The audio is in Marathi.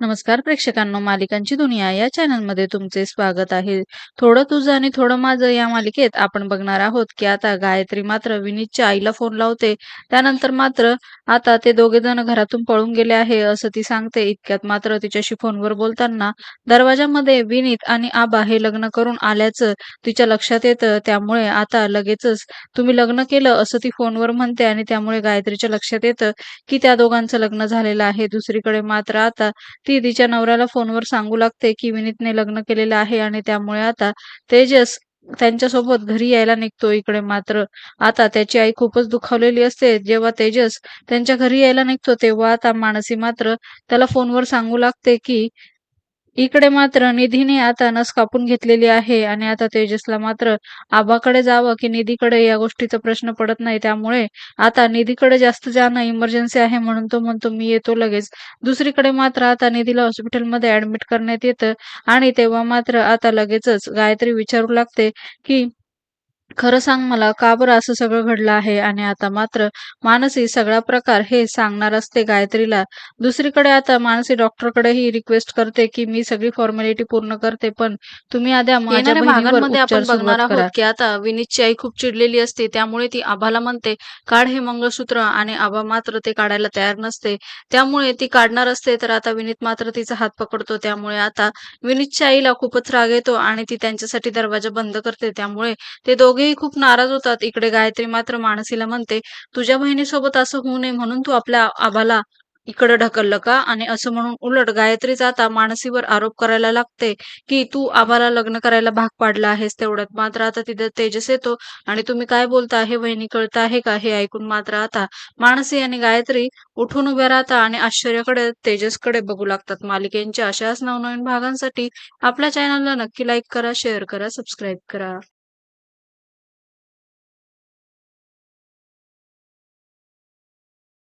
नमस्कार प्रेक्षकांनो मालिकांची दुनिया या चॅनलमध्ये तुमचे स्वागत आहे. थोडं तुझं आणि थोडं माझं या मालिकेत आपण बघणार आहोत की आता गायत्री मात्र विनीतच्या आईला फोन लावते. त्यानंतर मात्र आता ते दोघे जण घरातून पळून गेले आहे असं ती सांगते. इतक्यात मात्र तिच्याशी फोनवर बोलताना दरवाजामध्ये विनीत आणि आबा हे लग्न करून आल्याचं तिच्या लक्षात येतं. त्यामुळे आता लगेचच तुम्ही लग्न केलं असं ती फोनवर म्हणते आणि त्यामुळे गायत्रीच्या लक्षात येतं की त्या दोघांचं लग्न झालेलं आहे. दुसरीकडे मात्र आता ती तिच्या नवऱ्याला फोनवर सांगू लागते की विनीतने लग्न केलेलं आहे आणि त्यामुळे आता तेजस त्यांच्यासोबत घरी यायला निघतो इकडे. मात्र आता त्याची आई खूपच दुखावलेली असते. जेव्हा तेजस त्यांच्या घरी यायला निघतो तेव्हा आता मानसी मात्र त्याला फोनवर सांगू लागते की इकडे मात्र निधीने आता नस कापून घेतलेली आहे आणि आता तेजसला मात्र आबाकडे जावं की निधीकडे या गोष्टीचा प्रश्न पडत नाही. त्यामुळे आता निधीकडे जास्त जाणं इमर्जन्सी आहे म्हणून तो म्हणतो मी येतो लगेच. दुसरीकडे मात्र आता निधीला हॉस्पिटलमध्ये ऍडमिट करण्यात येतं आणि तेव्हा मात्र आता लगेचच गायत्री विचारू लागते की खरं सांग मला का बरं असं सगळं घडलं आहे आणि आता मात्र मानसी सगळा प्रकार हे सांगणार असते गायत्रीला. दुसरीकडे आता मानसी डॉक्टरकडे ही रिक्वेस्ट करते की मी सगळी फॉर्मॅलिटी पूर्ण करते पण तुम्ही आद्या माझ्या आपण बघणार आहोत की आता विनीतची आई खूप चिडलेली असते त्यामुळे ती आभाला म्हणते काढ हे मंगळसूत्र आणि आभा मात्र ते काढायला तयार नसते. त्यामुळे ती काढणार असते तर आता विनीत मात्र तिचा हात पकडतो. त्यामुळे आता विनीतच्या आईला खूपच राग येतो आणि ती त्यांच्यासाठी दरवाजा बंद करते. त्यामुळे ते दोघेही खूप नाराज होतात. इकडे गायत्री मात्र मानसीला म्हणते तुझ्या बहिणीसोबत असं होऊ नये म्हणून तू आपल्या आबाला इकडे ढकललं का? आणि असं म्हणून उलट गायत्रीच आता मानसीवर आरोप करायला लागते की तू आभाला लग्न करायला भाग पाडला आहेस तेवढ्यात. मात्र आता तिथे तेजस येतो आणि तुम्ही काय बोलता? हे वहिनी कळत आहे का? हे ऐकून मात्र आता मानसी आणि गायत्री उठून उभ्या राहता आणि आश्चर्याकडे तेजसकडे बघू लागतात. मालिकेंच्या अशाच नवनवीन भागांसाठी आपल्या चॅनलला नक्की लाईक करा शेअर करा सबस्क्राईब करा.